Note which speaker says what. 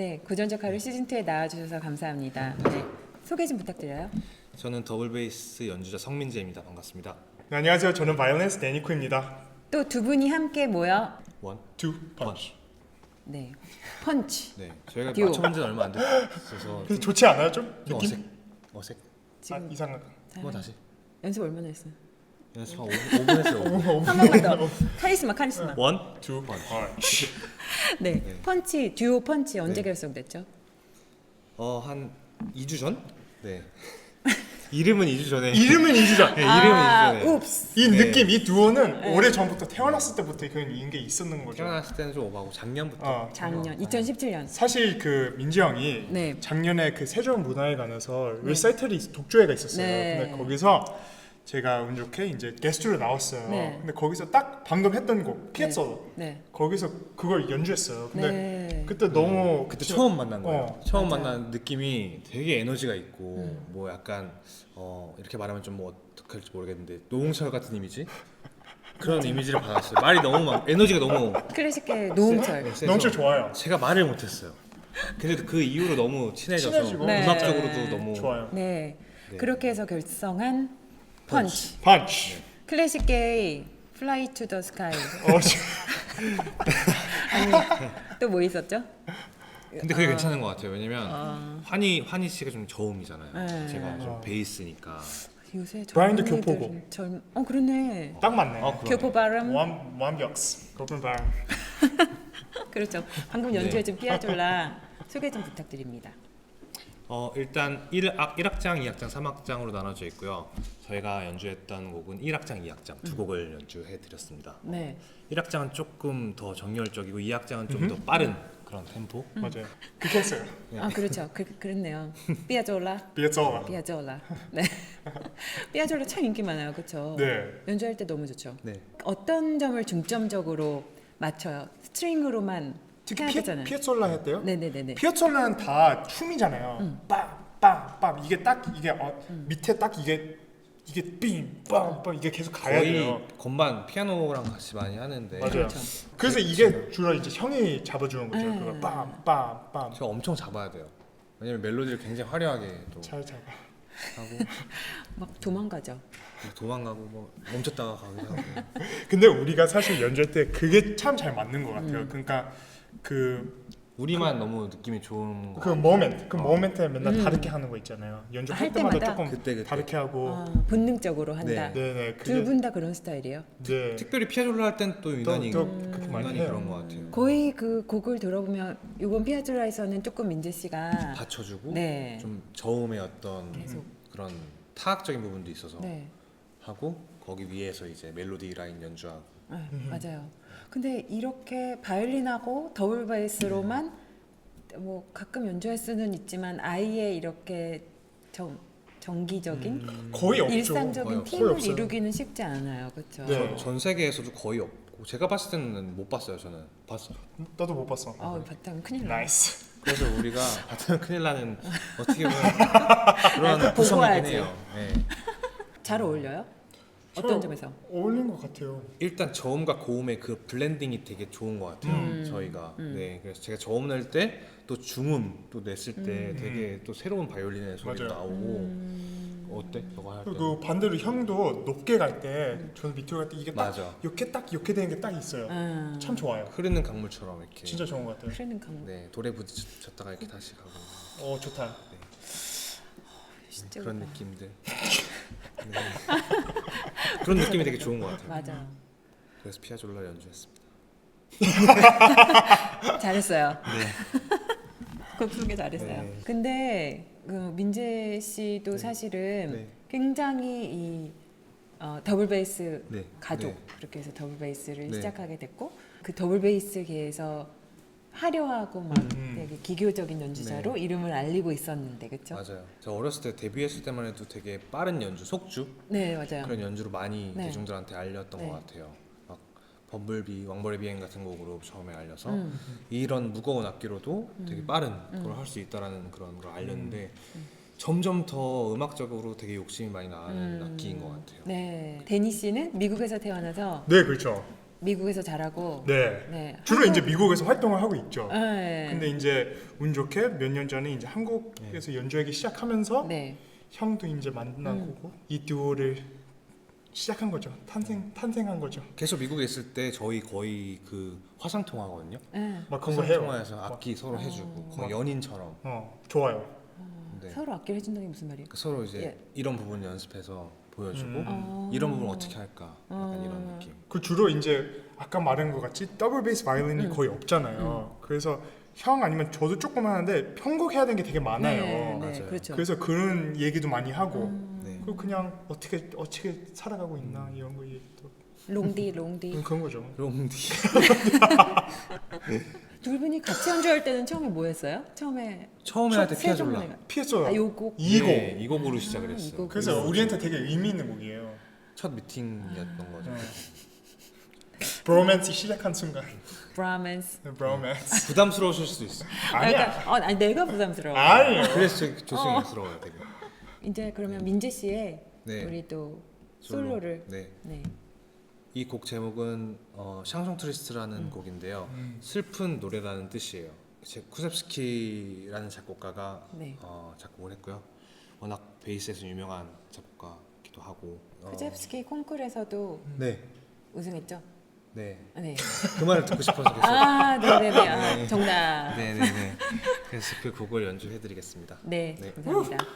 Speaker 1: 네, 고전적 하루 시즌 2에 나와주셔서 감사합니다. 네, 소개 좀 부탁드려요.
Speaker 2: 저는 더블 베이스 연주자 성민재입니다. 반갑습니다.
Speaker 3: 네, 안녕하세요. 저는 바이올린스 데니코입니다.
Speaker 1: 또 두 분이 함께 모여
Speaker 2: 원.
Speaker 3: 투 펀치.
Speaker 1: 네, 펀치.
Speaker 2: 네, 저희가
Speaker 1: 듀오.
Speaker 2: 맞춰본 지는 얼마 안 됐어서
Speaker 3: 근데 좋지 않아요? 좀
Speaker 2: 좀
Speaker 3: 느낌?
Speaker 2: 어색. 어색.
Speaker 3: 아,
Speaker 1: 지금
Speaker 3: 이상한.
Speaker 2: 한번 다시.
Speaker 1: 연습 얼마나 했어요?
Speaker 2: 연습 한 5분, 5분 했어요. 5분.
Speaker 1: 한 번만 더. 카리스마, 카리스마.
Speaker 2: 원.
Speaker 3: 투
Speaker 2: 펀치.
Speaker 3: 펀치.
Speaker 1: 네, 펀치 듀오 펀치 언제
Speaker 2: 네.
Speaker 1: 결성됐죠?
Speaker 2: 어, 한 2주 전? 네. 이름은 2주 전에.
Speaker 3: 이름은 이주자.
Speaker 2: 네, 이름은 2주 전에.
Speaker 1: 옵스.
Speaker 3: 이
Speaker 2: 네.
Speaker 3: 느낌, 이 두오는 오래 전부터 태어났을 때부터 그런 이게 있었는 거죠.
Speaker 2: 태어났을 때는 좀 오바고 작년부터.
Speaker 3: 어.
Speaker 1: 작년 2017년.
Speaker 3: 사실 그 민지 형이
Speaker 1: 네.
Speaker 3: 작년에 그 세종 문화회관에서 리사이틀이 있- 독주회가 있었어요.
Speaker 1: 네.
Speaker 3: 근데 거기서 제가 운 좋게 이제 게스트로 나왔어요.
Speaker 1: 네.
Speaker 3: 근데 거기서 딱 방금 했던 곡 피에솔로
Speaker 1: 네.
Speaker 3: 거기서 그걸 연주했어요. 근데
Speaker 1: 네.
Speaker 3: 그때 너무
Speaker 2: 그때 처음 만난 거예요.
Speaker 3: 어,
Speaker 2: 처음
Speaker 1: 맞아요.
Speaker 2: 만난 느낌이 되게 에너지가 있고 뭐 약간 어 이렇게 말하면 좀 뭐 어떻게 할지 모르겠는데 노홍철 같은 이미지 그런 이미지를 받았어요. 말이 너무 막 에너지가 너무
Speaker 1: 클래식계 노홍철.
Speaker 2: 세서
Speaker 3: 넘쳐 좋아요.
Speaker 2: 제가 말을 못했어요. 근데 그 이후로 너무 친해져서
Speaker 3: 친해지고.
Speaker 1: 네.
Speaker 2: 음악적으로도 너무
Speaker 3: 좋아요.
Speaker 1: 네.
Speaker 2: 네.
Speaker 1: 그렇게 해서 결성한 펀치.
Speaker 3: 펀치.
Speaker 1: Fly to the Sky.
Speaker 3: 어, 지-
Speaker 1: 아니 또 뭐 있었죠?
Speaker 2: 근데 그게 괜찮은 것 같아요. 왜냐면 환희 환희 씨가 좀 저음이잖아요.
Speaker 1: 네.
Speaker 2: 제가 좀
Speaker 3: 어.
Speaker 2: 베이스니까.
Speaker 1: 요새
Speaker 3: 브라인드
Speaker 1: 젊은
Speaker 3: 교포고.
Speaker 1: 젊... 어 그러네.
Speaker 3: 딱 맞네.
Speaker 2: 어, 그러네.
Speaker 1: 교포 발음.
Speaker 3: 완 완벽스. 고픈 발.
Speaker 1: 그렇죠. 방금
Speaker 2: 네.
Speaker 1: 연주해 준 피아졸라 소개 좀 부탁드립니다.
Speaker 2: 어 일단 1 악 1악장, 2악장, 3악장으로 나눠져 있고요. 저희가 연주했던 곡은 1악장, 2악장 두 곡을 연주해 드렸습니다.
Speaker 1: 네.
Speaker 2: 1악장은 조금 더 정열적이고 2악장은 좀 더 빠른 그런 템포.
Speaker 3: 맞아요. 그렇게 했어요.
Speaker 1: 아 그렇죠. 그, 그랬네요. 피아졸라.
Speaker 3: 비에서.
Speaker 1: 피아졸라. 네. 피아졸라 참 인기 많아요. 그렇죠.
Speaker 3: 네.
Speaker 1: 연주할 때 너무 좋죠.
Speaker 2: 네.
Speaker 1: 어떤 점을 중점적으로 맞춰요? 스트링으로만
Speaker 3: 특히
Speaker 1: 해야
Speaker 3: 피,
Speaker 1: 되잖아요.
Speaker 3: 피에솔라 했대요.
Speaker 1: 네네네네.
Speaker 3: 피에솔라는 다 춤이잖아요. 빰빰빰 이게 딱 이게 어, 밑에 딱 이게 이게 빔빰빰 이게 계속 가야
Speaker 2: 거의
Speaker 3: 돼요.
Speaker 2: 건반 피아노랑 같이 많이 하는데
Speaker 3: 맞아요.
Speaker 1: 그렇죠.
Speaker 3: 그래서 이게 주로 이제 형이 잡아주는 거죠.
Speaker 1: 네.
Speaker 3: 그거 빰빰빰
Speaker 2: 제가 엄청 잡아야 돼요. 왜냐면 멜로디를 굉장히 화려하게 또
Speaker 3: 잘 잡아.
Speaker 2: 하고
Speaker 1: 막 도망가죠.
Speaker 2: 뭐 도망가고 뭐 멈췄다가 가기도 하고.
Speaker 3: 근데 우리가 사실 연주할 때 그게 참 잘 맞는 것
Speaker 1: 음.
Speaker 3: 같아요. 그러니까 그
Speaker 2: 우리만 너무 느낌이 좋은 거.
Speaker 3: 그 모멘트, 그
Speaker 2: 어.
Speaker 3: 모멘트에 맨날
Speaker 1: 음.
Speaker 3: 다르게 하는 거 있잖아요. 연주할
Speaker 1: 할
Speaker 3: 때마다
Speaker 1: 때마다?
Speaker 3: 조금
Speaker 2: 그때, 그때.
Speaker 3: 다르게 하고.
Speaker 1: 아, 본능적으로 한다.
Speaker 2: 네.
Speaker 3: 네네.
Speaker 1: 두
Speaker 3: 그게
Speaker 1: 분다 그런 스타일이에요.
Speaker 3: 네.
Speaker 2: 특별히 피아졸라 할 땐 또 유난히
Speaker 3: 또 그렇게 많이
Speaker 2: 유난히
Speaker 3: 해요.
Speaker 2: 그런 것 같아요.
Speaker 1: 거의 그 곡을 들어보면 이번 피아졸라에서는 조금 민재 씨가
Speaker 2: 받쳐주고
Speaker 1: 네.
Speaker 2: 좀 저음의 어떤
Speaker 1: 계속.
Speaker 2: 그런 타악적인 부분도 있어서
Speaker 1: 네.
Speaker 2: 하고 거기 위에서 이제 멜로디 라인 연주하고
Speaker 1: 아, 맞아요. 근데 이렇게 바이올린하고 더블 베이스로만 뭐 가끔 연주할 수는 있지만 아예 이렇게 정, 정기적인
Speaker 3: 거의 없죠.
Speaker 1: 일상적인
Speaker 2: 거의
Speaker 1: 팀을
Speaker 3: 없어요.
Speaker 1: 이루기는 쉽지 않아요. 그렇죠?
Speaker 3: 네.
Speaker 2: 전, 전 세계에서도 거의 없고 제가 봤을 때는 못 봤어요 저는 봤어요
Speaker 3: 나도 못 봤어.
Speaker 1: 아, 봤다면 큰일 나.
Speaker 3: 나이스.
Speaker 2: 그래서 우리가 봤으면 큰일 나는 어떻게 보면 그런
Speaker 1: 보고
Speaker 2: 구성이긴
Speaker 1: 와야지.
Speaker 2: 해요 네.
Speaker 1: 잘 어울려요? 어떤
Speaker 3: 저-
Speaker 1: 점에서?
Speaker 3: 어울린 것 같아요.
Speaker 2: 일단 저음과 고음의 그 블렌딩이 되게 좋은 것 같아요
Speaker 1: 음.
Speaker 2: 저희가
Speaker 1: 음.
Speaker 2: 네 그래서 제가 저음 낼 때 또 중음 또 냈을 때
Speaker 1: 음.
Speaker 2: 되게 또 새로운 바이올린의 소리가
Speaker 3: 맞아요.
Speaker 2: 나오고
Speaker 1: 음.
Speaker 2: 어때 너가 할 때?
Speaker 3: 그리고 반대로 형도 높게 갈 때 저는 밑으로 갈 때 이게 딱
Speaker 2: 맞아
Speaker 3: 이렇게 딱 이렇게 되는 게 딱 있어요.
Speaker 1: 아,
Speaker 3: 참 좋아요.
Speaker 2: 흐르는 강물처럼 이렇게
Speaker 3: 진짜 좋은 것 같아요.
Speaker 1: 흐르는 강물.
Speaker 2: 네 돌에 부딪혔다가 이렇게 다시 가고
Speaker 3: 어 좋다.
Speaker 1: 진짜
Speaker 2: 그런
Speaker 1: 그렇다.
Speaker 2: 느낌들 네. 그런 느낌이 되게 좋은 것 같아요
Speaker 1: 맞아.
Speaker 2: 그래서 피아졸라 연주했습니다
Speaker 1: 잘했어요.
Speaker 2: 네.
Speaker 1: 곡 소개 잘했어요.
Speaker 2: 네.
Speaker 1: 근데 그 민재 씨도
Speaker 2: 네.
Speaker 1: 사실은
Speaker 2: 네.
Speaker 1: 굉장히 이 어, 더블 베이스
Speaker 2: 네.
Speaker 1: 가족
Speaker 2: 네.
Speaker 1: 그렇게 해서 더블 베이스를
Speaker 2: 네.
Speaker 1: 시작하게 됐고 그 더블 베이스계에서 화려하고 막
Speaker 3: 음.
Speaker 1: 되게 기교적인 연주자로 이름을 알리고 있었는데 그렇죠?
Speaker 2: 맞아요 저 어렸을 때 데뷔했을 때만 해도 되게 빠른 연주 속주
Speaker 1: 네 맞아요.
Speaker 2: 그런 연주로 많이
Speaker 1: 네.
Speaker 2: 대중들한테 알렸던
Speaker 1: 네.
Speaker 2: 것 같아요 막 범블비 왕벌의 비행 같은 곡으로 처음에 알려서
Speaker 1: 음.
Speaker 2: 이런 무거운 악기로도 되게 빠른
Speaker 1: 음.
Speaker 2: 걸 할 수 있다라는 그런 걸 알렸는데 점점 더 음악적으로 되게 욕심이 많이 나는
Speaker 1: 음.
Speaker 2: 악기인 것 같아요
Speaker 1: 네 데니 씨는 미국에서 태어나서
Speaker 3: 네 그렇죠.
Speaker 1: 미국에서 잘하고
Speaker 3: 네.
Speaker 1: 네.
Speaker 3: 주로
Speaker 1: 한국-
Speaker 3: 이제 미국에서 활동을 하고 있죠.
Speaker 1: 네.
Speaker 3: 근데 이제 운 좋게 몇 년 전에 이제 한국에서 연주하기 시작하면서
Speaker 1: 네.
Speaker 3: 형도 이제 만나고 이 듀오를 시작한 거죠. 탄생 탄생한 거죠.
Speaker 2: 계속 미국에 있을 때 저희 거의 그 화상 통화거든요.
Speaker 1: 네.
Speaker 3: 막 그런 거
Speaker 2: 화상
Speaker 3: 해요.
Speaker 2: 통화해서 악기 서로 해주고 거의
Speaker 3: 막-
Speaker 2: 연인처럼.
Speaker 3: 어 좋아요.
Speaker 2: 네.
Speaker 1: 서로 악기를 해준다는 게 무슨 말이에요?
Speaker 2: 그 서로 이제
Speaker 1: 예.
Speaker 2: 이런 부분 연습해서 보여주고
Speaker 3: 음.
Speaker 1: 어.
Speaker 2: 이런 부분 어떻게 할까 약간
Speaker 1: 음.
Speaker 2: 이런 느낌.
Speaker 3: 그 주로 이제 아까 말한 것 같이 더블 베이스 바이올린이
Speaker 1: 음.
Speaker 3: 거의 없잖아요. 그래서 형 아니면 저도 조금 하는데 편곡해야 되는 게 되게 많아요.
Speaker 1: 네, 네,
Speaker 2: 맞아요.
Speaker 1: 그렇죠.
Speaker 3: 그래서 그런 얘기도 많이 하고
Speaker 1: 음.
Speaker 2: 네.
Speaker 3: 그리고 그냥 어떻게 어떻게 살아가고 있나 이런 거 얘기도
Speaker 1: 롱디 롱디
Speaker 3: 음, 그런 거죠.
Speaker 2: 롱디.
Speaker 1: 두 분이 같이 연주할 때는 처음에 뭐 했어요? 처음에
Speaker 2: 처음에 할 때
Speaker 1: 세
Speaker 2: 피아졸라.
Speaker 1: 종류가-
Speaker 3: 피했어요.
Speaker 1: 아, 요곡
Speaker 3: 이곡.
Speaker 2: 네, 이 곡으로 시작을
Speaker 1: 아,
Speaker 2: 했어요.
Speaker 1: 이 곡.
Speaker 3: 그래서 우리한테 되게 의미 있는 곡이에요.
Speaker 2: 첫 미팅이었던 거죠.
Speaker 3: 브로맨스 시작한 순간.
Speaker 1: 브라멘스
Speaker 3: 브로맨스.
Speaker 2: 부담스러우실 수도 있어. 요
Speaker 3: 아니야.
Speaker 1: 어, 아니 내가 부담스러워.
Speaker 3: 아니에요.
Speaker 2: 그래서 저- 조심스러워요, 되게.
Speaker 1: 이제 그러면 민재 씨의
Speaker 2: 네.
Speaker 1: 우리 또
Speaker 2: 솔로.
Speaker 1: 솔로를
Speaker 2: 네.
Speaker 1: 네.
Speaker 2: 이 곡 제목은 어, 샹송 트리스트라는 곡인데요.
Speaker 3: 음.
Speaker 2: 슬픈 노래라는 뜻이에요. 제 쿠셉스키라는 작곡가가
Speaker 1: 네.
Speaker 2: 어, 작곡을 했고요. 워낙 베이스에서 유명한 작곡가기도 하고. 어,
Speaker 1: 크제프스키 콩쿨에서도
Speaker 2: 네,
Speaker 1: 우승했죠.
Speaker 2: 네.
Speaker 1: 네.
Speaker 2: 그 말을 듣고 싶어서 계속.
Speaker 1: 아, 네네네. 아,
Speaker 2: 네.
Speaker 1: 정답.
Speaker 2: 네, 네, 네. 그래서 그 곡을 연주해드리겠습니다.
Speaker 1: 네,
Speaker 2: 네.
Speaker 1: 감사합니다.